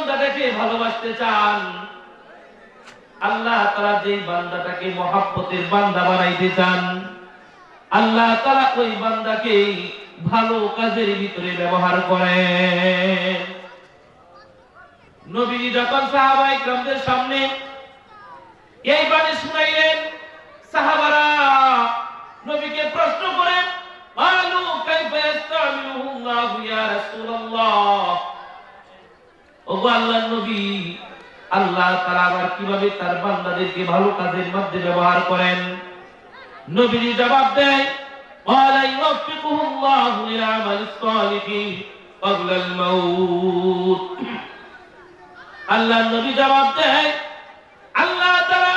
বান্দাটাকে ভালোবাসতে চান। আল্লাহ তারা যেই বান্দাটাকে মহাব্বতের বান্দা বানাইতে চান, আল্লাহ তারা ওই বান্দাকে ভালো কাজের ভিতরে ব্যবহার করেন। নবীজি যখন সাহাবাই ক্রামদের সামনে এই বাণী শুনাইলেন, সাহাবারা নবীকে প্রশ্ন করেন, আলু কাইফা ইয়া রাসূলুল্লাহ? ওগো আল্লাহর নবী আল্লাহ তাআলা আবার কিভাবে তার বান্দাদেরকে ভালো কাজের মধ্যে ব্যবহার করেন নবীজি জবাব দেয় قال يوفقه الله للعمل الصالح قبل الموت আল্লাহ নবী জবাব দেয় আল্লাহ তাআলা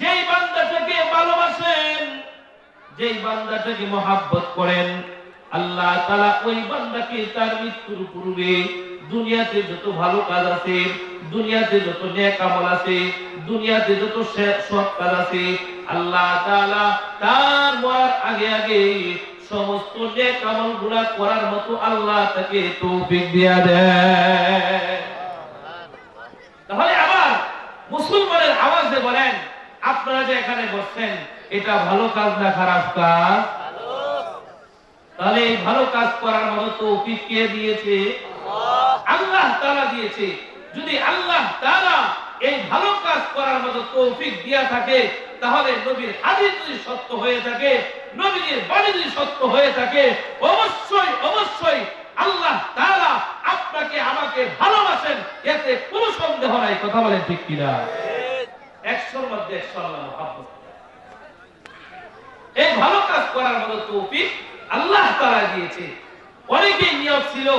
যেই বান্দাটাকে ভালোবাসেন যেই বান্দাটাকে মহাব্বত করেন আল্লাহ তাআলা ওই বান্দাকে তার মৃত্যুর পূর্বে দুনিয়াতে যত ভালো কাজ আছে, দুনিয়াতে যত নেক আমল আছে, দুনিয়াতে যত সৎ কাজ আছে, আল্লাহ তাআলা তার মরার আগে আগে সমস্ত নেক আমলগুলা করার মতো আল্লাহ তাকে তৌফিক দিয়া দেয় তাহলে আবার মুসলমানের আওয়াজে বলেন, আপনারা যে এখানে বসছেন, এটা ভালো কাজ না খারাপ কাজ? তাহলে এই ভালো কাজ করার মতো তৌফিক কে দিয়েছে? আল্লাহ তাআলা দিয়েছে। যদি আল্লাহ তাআলা এই ভালো কাজ করার মতো তৌফিক দিয়া থাকে, তাহলে নবীর হাদিস যদি সত্য হয়ে থাকে, নবীর বাণী যদি সত্য হয়ে থাকে, অবশ্যই অবশ্যই আল্লাহ তাআলা আপনাকে আমাকে ভালোবাসেন, এতে কোনো সন্দেহ নাই। কথা বলেন ঠিক কিনা? একশোর মধ্যে একশো আল্লাহ এই ভালো কাজ করার মতো তৌফিক আল্লাহ তাআলা দিয়েছে। অনেকেই নিয়ত ছিল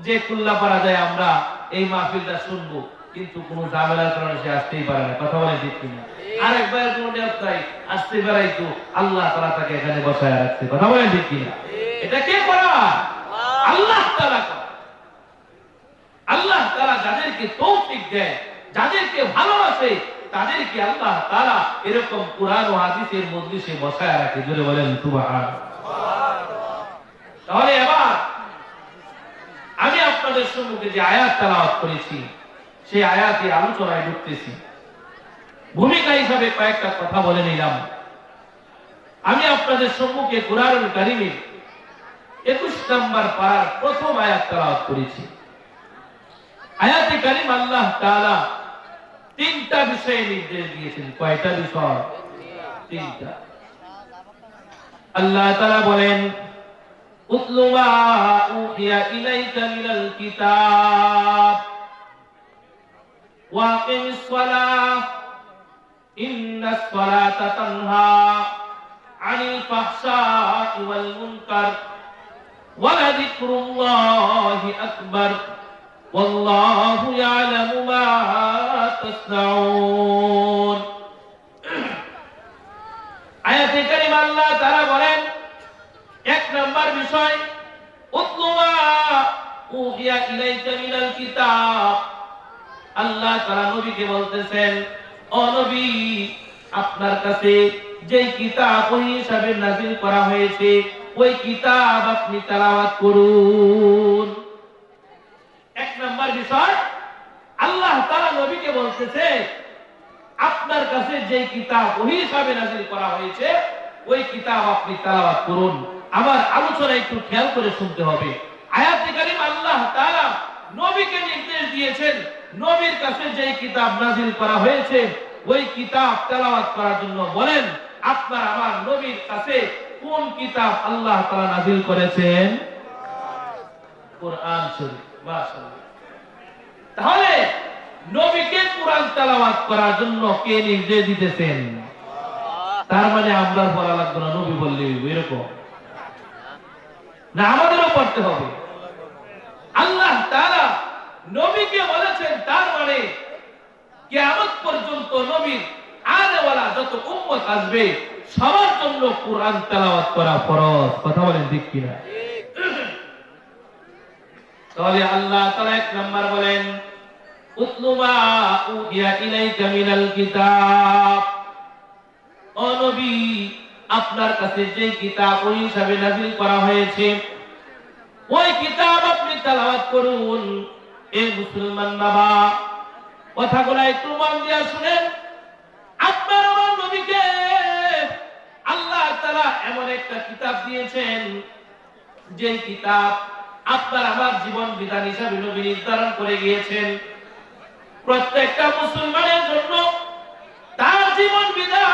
যে কুল্লা পারা যায়, আমরা এই মাহফিলটা শুনব। কিন্তু কোনো ঝামেলার কারণে সে আসতেই পারে না। কথা বলে পারাই তো আল্লাহ তাআলা এরকম কোরআন ও হাদিসের বসায় রাখে। বলেন তাহলে এবার আমি আপনাদের সম্মুখে যে আয়াত তেলাওয়াত করেছি, সেই আয়াতে আলোচনায় ঢুকতেছি। ভূমিকা হিসাবে কয়েকটা কথা বলে নিলাম। আমি আপনাদের সম্মুখে কোরআনুল কারিমের একুশ নম্বর পারার প্রথম আয়াত তেলাওয়াত করেছি। আয়াতে কারিম আল্লাহ তাআলা তিনটা বিষয়ে নির্দেশ দিয়েছেন। কয়টা বিষয়? তিনটা। আল্লাহ তাআলা বলেন اتل ما أوحي إليك من الكتاب. وأقم الصلاة. إن الصلاة تنهى عن الفحشاء والمنكر ولذكر الله أكبر. والله يعلم ما تصنعون. আল্লাহ তাআলা নবীকে বলতেছেন, ও নবী, আপনার কাছে যে কিতাব ওই হিসাবে নাযিল করা হয়েছে, ওই কিতাব আপনি তেলাওয়াত করুন। এক নাম্বার বিষয়, আল্লাহ নবীকে বলতেছে, আপনার কাছে যে কিতাব ওই হিসাবে নাযিল করা হয়েছে, ওই কিতাব আপনি তেলাওয়াত করুন। আমার আলোচনা একটু খেয়াল করে শুনতে হবে। আয়াতে কারিম আল্লাহ তাআলা নবীকে নির্দেশ দিয়েছেন, নবীর কাছে কিতাব করা হয়েছে, ওই কিতাব তেলাওয়াত করার জন্য বলেন, আপনার আমার নবীর কাছে কোন কিতাব আল্লাহ তাআলা করেছেন? কোরআন শরীফ, মাশাআল্লাহ। তাহলে নবীকে কোরআন তেলাওয়াত করার জন্য কে নির্দেশ দিতেছেন? তার মানে আমরা পড়া লাগবে না, নবী বললে এরকম। না আমাদেরও পড়তে হবে। আল্লাহ তাআলা নবীকে বলেছেন তার মানে কিয়ামত পর্যন্ত নবীর আনেওয়ালা যত উম্মত আসবে, সবার জন্য কোরআন তেলাওয়াত করা ফরজ। কথা বলেন ঠিক কিনা? তাহলে আল্লাহ তাআলা এক নাম্বার বলেন, উতলু মা উহিয়া ইলাইকা মিনাল কিতাব। ও নবী আপনার কাছে যে কিতাব ওই হিসাবে নাযিল করা হয়েছে, ওই কিতাব আপনি তেলাওয়াত করুন। এ মুসলমান বাবা কথাগুলো একটু মন দিয়া শুনেন। আপনার আমার নবীকে আল্লাহ তাআলা এমন একটা কিতাব দিয়েছেন, যে কিতাব আপনার আমার জীবন বিধান হিসাবে নবী নির্ধারণ করে গিয়েছেন। প্রত্যেকটা মুসলমানের জন্য তার জীবন বিধান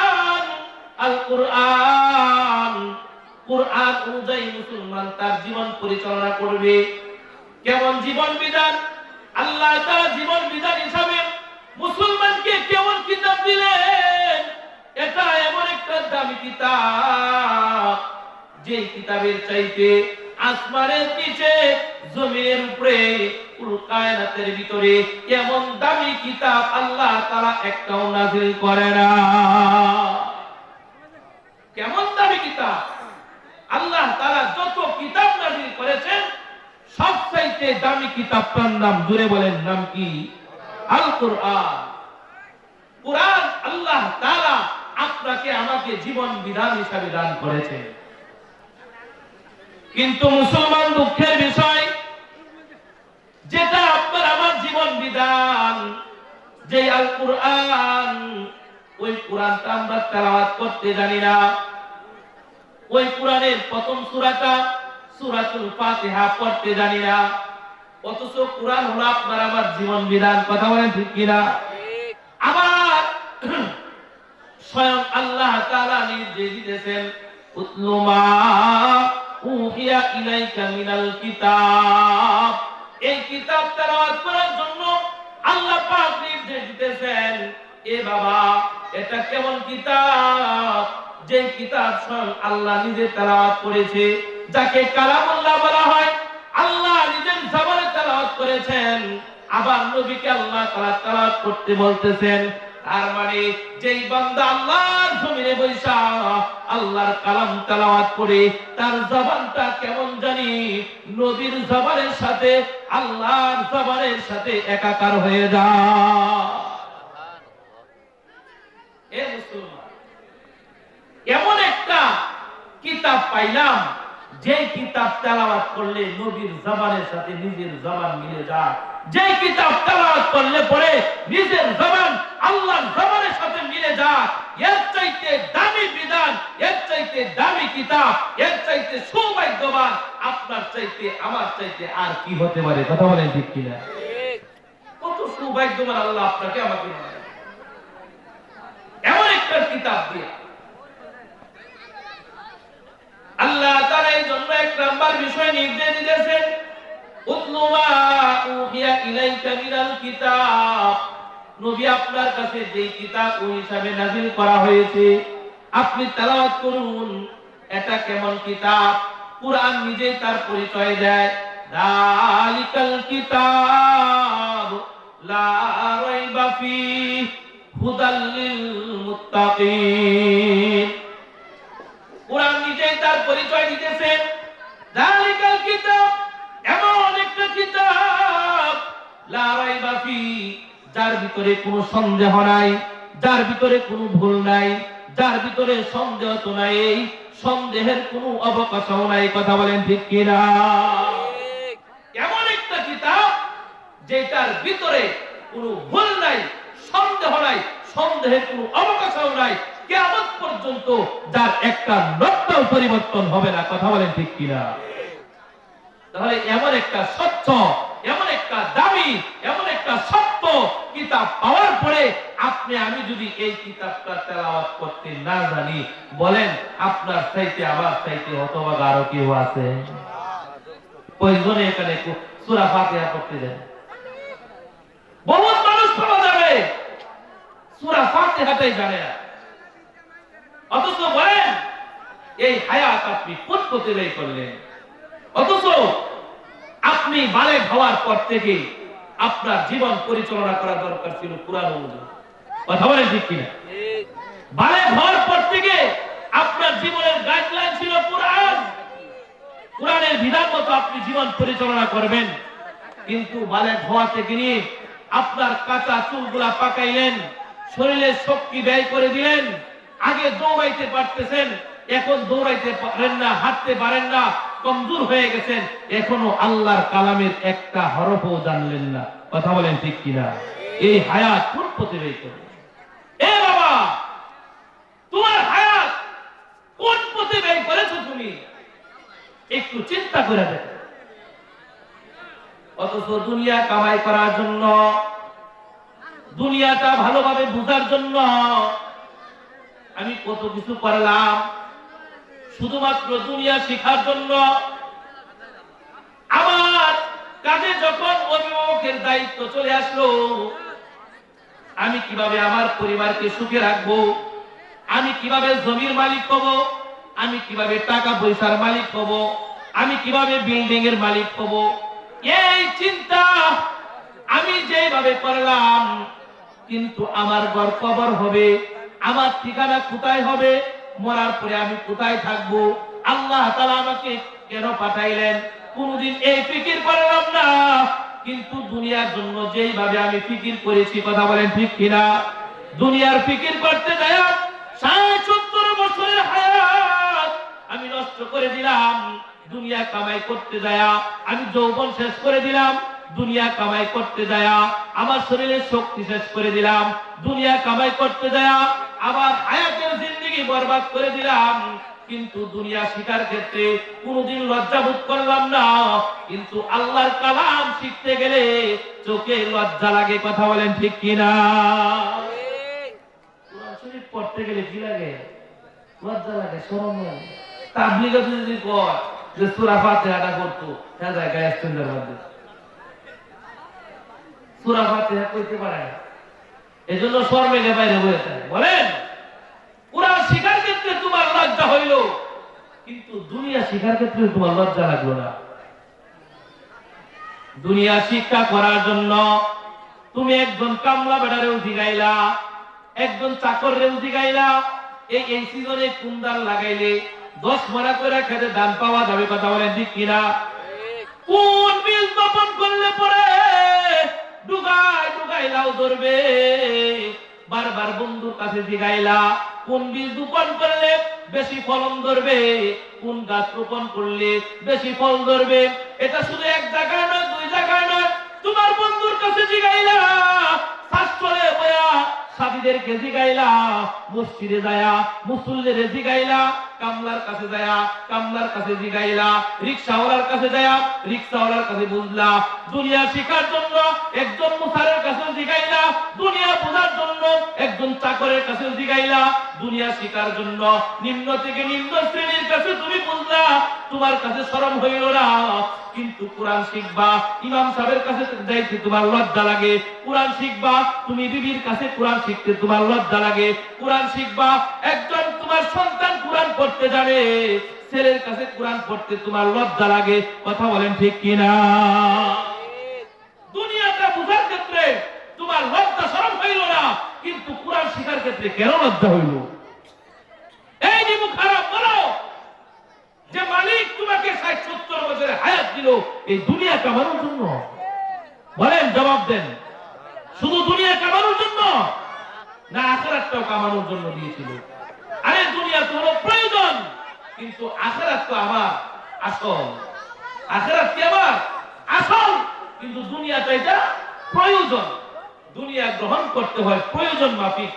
মুসলমান তার জীবন পরিচালনা করবে। কেমন জীবন বিধান? আল্লাহ জীবন বিধান হিসাবে মুসলমানকে কেমন কিতাব দিলেন? এটা এমন একটা দামি কিতাব। যে কিতাবের চাইতে আসমানের নিচে, জমিনের উপরে কায়নাতের ভিতরে এমন দামি কিতাব আল্লাহ তারা একটাও নাজিল করে না। কিতাব। আল্লাহ তারা যত কিতাব নাজিল করেছেন, সবচাইতে দামি কিতাবটার নাম জুড়ে বলেন, নাম কি? আল কোরআন কোরআন আল্লাহ তারা আপনাকে আমাকে জীবন বিধান হিসাবে দান করেছেন। কিন্তু মুসলমান দুঃখের বিষয়, যেটা আপনার আমার জীবন বিধান যে আল কোরআন ওই কোরআনটা আমরা তেলাওয়াত করতে জানি না। ওই কোরআনের প্রথম সূরাটা সূরাতুল ফাতিহা পড়তে জানি না। অথচ কোরআন হলো আপনার আমার জীবন বিধান, কথা বলেন ঠিক কিনা? আবার স্বয়ং আল্লাহ তাআলা নির্দেশ দিতেছেন উতলু মা উহিয়া ইলাইকা মিনাল কিতাব। এই কিতাব তেলাওয়াত করার জন্য আল্লাহ পাক নির্দেশ দিতেছেন, এ বাবা, এটা কেমন কিতাব? যে কিতাব স্বয়ং আল্লাহ নিজে তেলাওয়াত করেছে, যাকে কালামুল্লাহ বলা হয়, আল্লাহ নিজের জবানে তেলাওয়াত করেছেন। আবার নবীকে আল্লাহ তাআলা তেলাওয়াত করতে বলতেছেন, তার মানে যেই বান্দা আল্লাহর জমিনে বৈশা, আল্লাহর কালাম তেলাওয়াত করে, তার জবানটা কেমন জানি নবীর জবানের সাথে, আল্লাহর জবানের সাথে একাকার হয়ে যায় এ মুসলমান এমন একটা কিতাব পাইলাম, যে কিতাব তেলাওয়াত করলে নবীর জবানের সাথে নিজের জবান মিলে যায়। যে কিতাব তেলাওয়াত করলে পরে নিজের জবান আল্লাহর জবানের সাথে মিলে যায়। এর চাইতে দামি বিধান, এর চাইতে দামি কিতাব, এর চাইতে সৌভাগ্যবান, আপনার চাইতে, আমার চাইতে আর কি হতে পারে? কথা বলেন ঠিক কিনা? কত সৌভাগ্যবান আল্লাহ আপনাকে আমাকে এমন একটা কিতাব দিয়ে আল্লাহ তাআলা এই জন্য এক নাম্বার বিষয় নির্দেশ দিয়েছেন উতলু উহিয়া ইলাইকা মিনাল কিতাব। নবী আপনার কাছে কিতাব হিসাবে করা হয়েছে। আপনি তেলাওয়াত করুন, এটা কেমন কিতাব? কুরআন নিজেই তার পরিচয় দেয়। দালিকাল কিতাব, লা রাইবা ফি হুদাল লিল মুত্তাকিন। পরিচয় দিতেছে। দালিকাল কিতাব, এমন কিতাব যার ভিতরে কোনো সন্দেহ নাই, যার ভিতরে কোনো ভুল নাই, যার ভিতরে সন্দেহ তো নাই, সন্দেহের কোনো অবকাশও নাই, কথা বলেন ঠিক কিনা? এমন একটা কিতাব, যেটার ভিতরে কোনো ভুল নাই, সন্দেহ নাই, সন্দেহের কোনো অবকাশও নাই কেমন পর্যন্ত যার একটা নটটাও পরিবর্তন হবে না, কথা বলেন ঠিক কিনা? তাহলে এমন একটা সত্য এমন একটা দামি, এমন একটা সত্য কিতাব পাওয়ার পরে আপনি, আমি যদি এই কিতাবটা তেলাওয়াত করতে না জানি, বলেন আপনার চাইতে, আমার চাইতে হতভাগ আরও কেউ আছে? কয়েকজনে এখানে সুরা ফাতিহা করতে দেন বহুত মানুষ পাওয়া যাবে। সুরা ফাতিহাটাই জানে না। অথচ বলেন, এই হায়াত আপনি কোন করলেন? অথচ আপনি বালেক হওয়ার পর থেকে আপনার জীবন পরিচালনা করা দরকার ছিল কোরআন অনুযায়ী। কথা হওয়ার পর থেকে আপনার জীবনের গাইডলাইন ছিল কোরআন। কোরআনের বিধান মতো আপনি জীবন পরিচালনা করবেন। কিন্তু বালেক হওয়া থেকে নিয়ে আপনার কাঁচা চুলগুলা পাকাইলেন শরীরে শক্তি ব্যয় করে দিলেন আগে দৌড়াইতে পারতেছেন, এখন দৌড়াইতে পারেন না, হাঁটতে পারেন না, কমজোর হয়ে গেছেন, এখনও আল্লাহর কালামের একটা হরফও জানলেন না। কথা বলেন ঠিক কিনা? এই হায়াত কোন ব্যয় এ বাবা, তোমার হায়াত কোন পথে ব্যয় করেছ তুমি? একটু চিন্তা করে দেখো। অথচ দুনিয়া কামাই করার জন্য, দুনিয়াটা ভালোভাবে বুঝার জন্য আমি কত কিছু করলাম। শুধুমাত্র দুনিয়া শেখার জন্য। আমার কাজে যখন অভিভাবকের দায়িত্ব চলে আসলো, আমি কীভাবে আমার পরিবারকে সুখে রাখব? আমি কীভাবে জমির মালিক হব? আমি কীভাবে টাকা পয়সার মালিক হব? আমি কীভাবে বিল্ডিং এর মালিক হব? এই চিন্তা আমি যেভাবে করলাম, কিন্তু আমার ঘর কবর হবে। আমার ঠিকানা কোথায় হবে? মরার পরে আমি কোথায় থাকব? আল্লাহ তাআলা আমাকে কেন পাঠাইলেন? কোনদিন এই ফিকির করলাম না। কিন্তু দুনিয়ার জন্য যেইভাবে আমি ফিকির করেছি, কথা বলেন ঠিক কিনা? দুনিয়ার ফিকির করতে যায় বছরের হায়াত আমি নষ্ট করে দিলাম। দুনিয়া কামাই করতে যায় আমি যৌবন শেষ করে দিলাম। দুনিয়া কামাই করতে যায় আমার শরীরের শক্তি শেষ করে দিলাম। দুনিয়া কামাই করতে যায় আবার হায়াতের জিন্দগি বরবাদ করে দিলাম। কিন্তু দুনিয়া শিকার ক্ষেত্রে কোনোদিন লজ্জাবোধ করলাম না। কিন্তু আল্লাহর কালাম শিখতে গেলে চোখে লজ্জা লাগে, কথা বলেন ঠিক কিনা? পড়তে গেলে কি লাগে? লজ্জা লাগে, শরম লাগে। তাবলিগে যদি কর যে সূরা ফাতিহাটা করতো হ্যাঁ জায়গায় মধ্যে সূরা ফাতিহা কইতে পারে না। এজন্য শর্মেলে বাইরে হয়ে থাকে বলেন কোরআন শিকার ক্ষেত্রে তোমার লজ্জা হইল কিন্তু দুনিয়া শিকার ক্ষেত্রে তোমার লজ্জা লাগল না। দুনিয়া শিক্ষা করার জন্য তুমি একজন কামলা বেড়ারেও জিগাইলা একজন চাকরেও জিগাইলা এই এই সিজনে কুন্দাল লাগাইলে দশ মরা করে খেতে দান পাওয়া যাবে কথা বলেন ঠিক কিনা? কোন বীজ বপন করলে পরে কোন বীজ রোপণ করলে বেশি ফলন ধরবে? কোন গাছ রোপণ করলে বেশি ফল ধরবে? এটা শুধু এক জায়গায় নয়, দুই জায়গায় নয়, তোমার বন্ধুর কাছে জিগাইলা। শাস্ত্রে বয়া সাবিদেরকে জিগাইলা মসজিদে যায়া, মুসল্লিদের জিগাইলা কামলার কাছে যায়া, কামলার কাছে জিগাইলা রিক্সাওয়ালার কাছে যায়া, রিক্সাওয়ালার কাছে বুঝলা। দুনিয়া শিখার জন্য একজন মুসারের কাছে একজন কাছে জিগাইলা দুনিয়া শিখার জন্য। নিম্ন থেকে নিম্ন শ্রেণির কাছে তুমি বুঝলা তোমার কাছে শরম হইল না। কিন্তু কোরআন শিখবা ইমাম সাহেবের কাছে যাইতে তোমার লজ্জা লাগে। কোরআন শিখবা তুমি বিবির কাছে কোরআন শিখতে তোমার লজ্জা লাগে। কোরআন শিখবা একজন তোমার সন্তান কোরআন পড়তে জানে ছেলের কাছে কোরআন পড়তে তোমার লজ্জা লাগে। কথা বলেন ঠিক কিনা? দুনিয়াটা বুঝার ক্ষেত্রে তোমার লজ্জা শরম হইল না। কিন্তু কোরআন শিখার ক্ষেত্রে কেন লজ্জা হইল? এই নিমু খারাপ, বলো! যে মালিক তোমাকে ষাট, সত্তর বছরের হায়াত দিল, এই দুনিয়া কামানোর জন্য? বলেন, জবাব দেন। শুধু দুনিয়া কামানোর জন্য? না, আখেরাতটাও কামানোর জন্য দিয়েছিল। আরে দুনিয়া তো হলো প্রয়োজন, কিন্তু আখেরাত তো আমার আসল। আখেরাত কি আমার? আসল, কিন্তু দুনিয়াটা এটা প্রয়োজন। দুনিয়া গ্রহণ করতে হয়, প্রয়োজন মাফিক।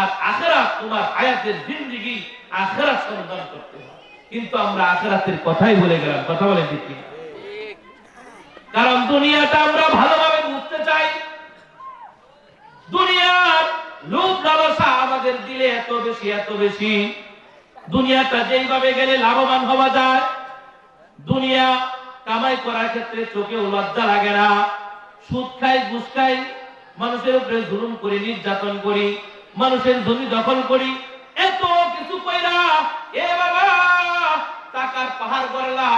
আর আখেরাত তোমার হায়াতের জিন্দিগি আখেরাত সন্ধান করতে হয়। কিন্তু আমরা আখেরাতের কথাই বলে গেলাম, কথা বলে দিচ্ছি কারণ দুনিয়াটা আমরা ভালোভাবে বুঝতে চাই। দুনিয়ার লোভ লালসা আমাদের দিলে এত বেশি এত বেশি। দুনিয়াটা যেইভাবে গেলে লাভবান হওয়া যায়। দুনিয়া কামাই করার ক্ষেত্রে চোখেও লজ্জা লাগে না। সুদ খাই, ঘুষ খাই মানুষের উপরে জুলুম করি, নির্যাতন করি, মানুষের জমি দখল করি, এত কিছু কইরা এ বাবা টাকার পাহাড় করলা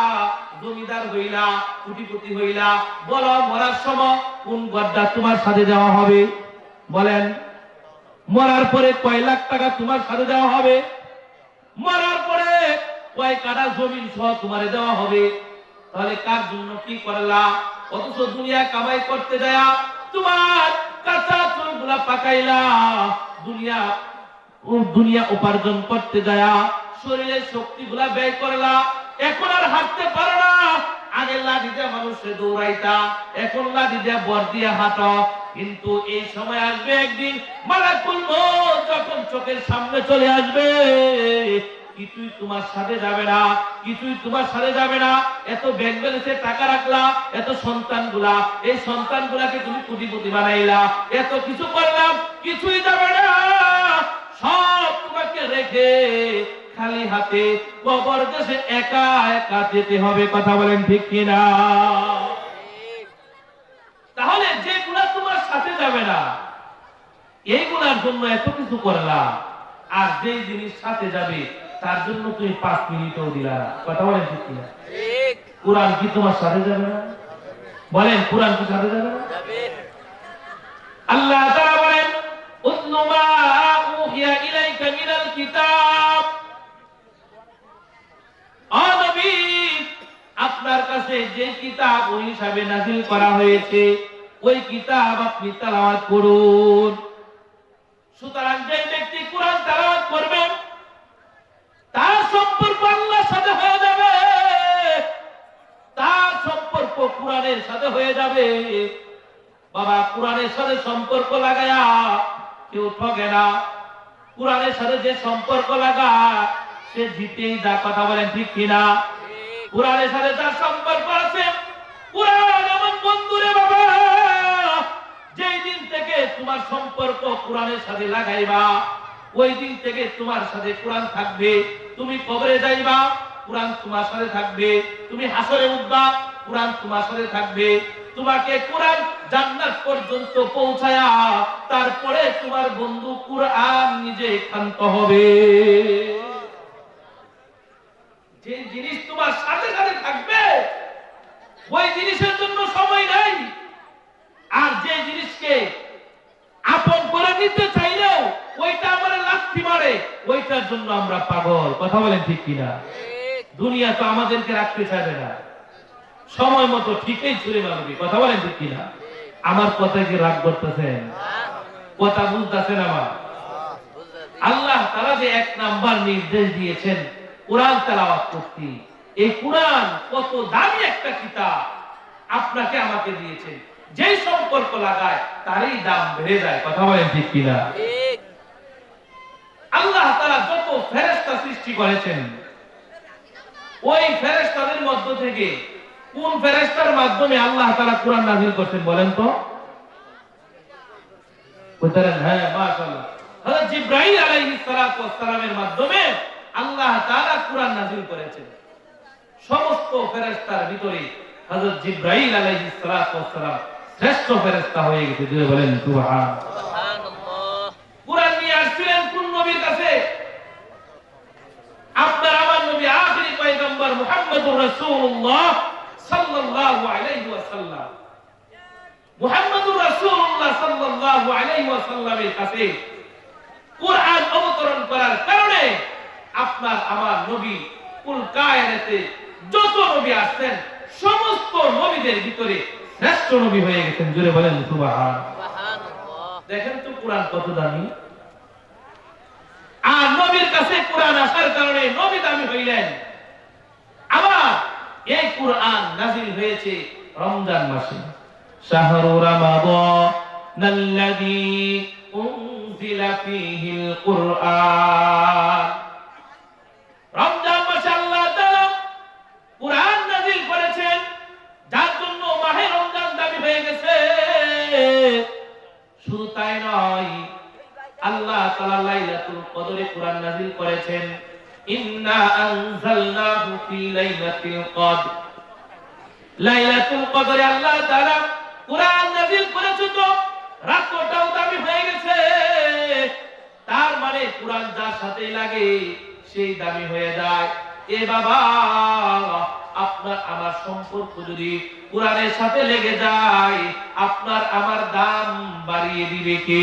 জমিদার হইলা, কোটিপতি হইলা, বলো মরার সময় কোন গড্ডা তোমার সাথে দেওয়া হবে? বলেন, মরার পরে কয় লাখ টাকা তোমার সাথে দেওয়া হবে? মরার পরে কয় কাটা জমিন সহ তোমার দেওয়া হবে? তাহলে কার জন্য কি করলা? অথচ দুনিয়া কামাই করতে যায় তোমার উপার্জন করতে যায় শরীরের ব্যয় করলা। এখন আর হাঁটতে পারো না। আগে লাঠি দিয়ে মানুষে দৌড়াইতা, এখন লাঠি দিয়ে বর দিয়ে হাঁটো। কিন্তু এই সময় আসবে একদিন, মালাকুল যখন চোখের সামনে চলে আসবে কিছুই তোমার সাথে যাবে না, কিছুই তোমার সাথে যাবে না। এত ব্যাংক ব্যালেন্সে টাকা রাখলা, এত সন্তানগুলা, এই সন্তানগুলাকে তুমি কোটিপতি বানাইলা। এত কিছু করলাম, কিছুই যাবে না। সব তোমাকে রেখে খালি হাতে কবর দেশে একা একা যেতে হবে, কথা বলেন ঠিক কিনা? তাহলে যেগুলা তোমার সাথে যাবে না, এইগুলার জন্য এত কিছু করলা। আর যে জিনিস সাথে যাবে তার জন্য তুমি পাঁচ মিনিটও দিলা কথা বলেন ঠিক কিনা? কোরআন কি তোমার সাথে যাবে না? বলেন কোরআন কি সাথে যাবে না? আল্লাহ বলেন উতলু উহিয়া ইলাইকা মিনাল কিতাব। ও আপনার কাছে যে কিতাব ওই হিসাবে নাযিল করা হয়েছে ওই কিতাব আপনি তেলাওয়াত করুন। সুতরাং যে ব্যক্তি কোরআন তেলাওয়াত করবে তার সম্পর্ক আল্লাহর সাথে হয়ে যাবে। তার সম্পর্ক কোরআনের সাথে হয়ে যাবে। বাবা, কোরআনের সাথে সম্পর্ক লাগায়া কেউ ঠকে না। কোরআনের সাথে যে সম্পর্ক লাগা, সে জিতেই যা কথা বলেন, ঠিক কিনা কোরআনের সাথে যার সম্পর্ক আছে, কোরআন এমন বন্ধুরে বাবা, যেই দিন থেকে তোমার সম্পর্ক কোরআনের সাথে লাগাইবা। ওই দিন থেকে তোমার সাথে কোরআন থাকবে। তুমি কবরে যাইবা, কোরআন তোমার সাথে থাকবে। তুমি হাসরে উঠবা, কোরআন তোমার সাথে থাকবে। তোমাকে কোরআন জান্নাত পর্যন্ত পৌঁছায়া তারপরে তোমার বন্ধু কোরআন নিজে ক্ষান্ত হবে। যে জিনিস তোমার সাথে সাথে থাকবে, ওই জিনিসের জন্য সময় নাই। আর যে জিনিসকে আপন করে নিতে চাইলেও ওইটা আমার লাথি মারে, ওইটার জন্য আমরা পাগল। কথা বলেন ঠিক কিনা? দুনিয়া তো আমাদেরকে রাখতে চাইবে না। সময় মতো ঠিকই ছুড়ে মারবে। কথা বলেন ঠিক কিনা? আমার কথা কি রাগ করতেছেন? কথা বুঝতেছেন আমার? আল্লাহ তারা যে এক নাম্বার নির্দেশ দিয়েছেন, কোরআন তেলাওয়াত করতে। এই কোরআন কত দামি একটা কিতাব আপনাকে আমাকে দিয়েছেন। যেই সম্পর্ক লাগায় তারই দাম বেড়ে যায়। কথা বলেন ঠিক কিনা? আল্লাহ তারা যত ফেরেশতা সৃষ্টি করেছেন ওই ফেরেশতাদের মধ্য থেকে কোন ফেরেশতার মাধ্যমে আল্লাহ তারা কোরআন নাজিল করছেন বলেন তো? হ্যাঁ মাশাআল্লাহ। হযরত জিবরাইল আলাইহিস সালাতু সালামের মাধ্যমে আল্লাহ তাআলা কোরআন নাজিল করেছেন। সমস্ত ফেরেশতার ভিতরে হযরত জিবরাইল আলাইহিস সালাতু সালাম শ্রেষ্ঠ ফেরেশতা হয়ে গেছে যদি বলেন সুবহান। কোরআন নিয়ে আসছিলেন কোন নবীর কাছে? আপনার আমার নবী আখেরি পয়গম্বর মুহাম্মদুর রাসূলুল্লাহ সাল্লাল্লাহু আলাইহি ওয়াসাল্লাম। মুহাম্মদুর রাসূলুল্লাহ সাল্লাল্লাহু আলাইহি ওয়াসাল্লামের কাছে কোরআন অবতরণ করার কারণে আপনার আমার নবী কুল কায়নাতে যত নবী আসছেন সমস্ত নবীদের ভিতরে শ্রেষ্ঠ নবী হয়ে গেছেন জুড়ে বলেন সুবহান। দেখেন তো কোরআন কত দামি। আর নবীর কাছে কোরআন আসার কারণে নবী দামি হইলেন। আবার এই কোরআন নাজিল হয়েছে রমজান মাসে। শাহরু রমাদান আল্লাযী উনজিলা ফীহিল কুরআন। কদরে কোরআন নাযিল করেছেন, ইন্না ফি লাইলাতিল কদর। লাইলাতুল কদরে আল্লাহ তাআলা কোরআন তো দামি হয়ে গেছে। তার মানে কোরআন যার সাথে লাগে, সেই দামি হয়ে যায়। এ বাবা, আপনার আমার সম্পর্ক যদি কোরআনের সাথে লেগে যায়, আপনার আমার দাম বাড়িয়ে দিবে কে?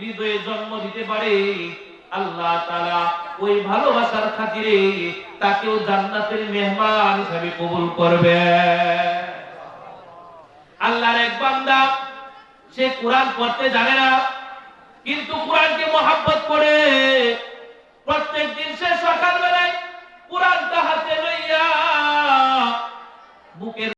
হৃদয়ে জন্ম দিতে পারে, আল্লাহ তারা ওই ভালোবাসার খাতিরে তাকেও জান্নাতের মেহমান হিসাবে কবুল করবে। আল্লাহর এক বান্দা, সে কোরআন পড়তে জানে না, কিন্তু কোরআনকে মহাব্বত করে। প্রত্যেক দিন সে সকালবেলায় কোরআনটা হাতে লইয়া বুকের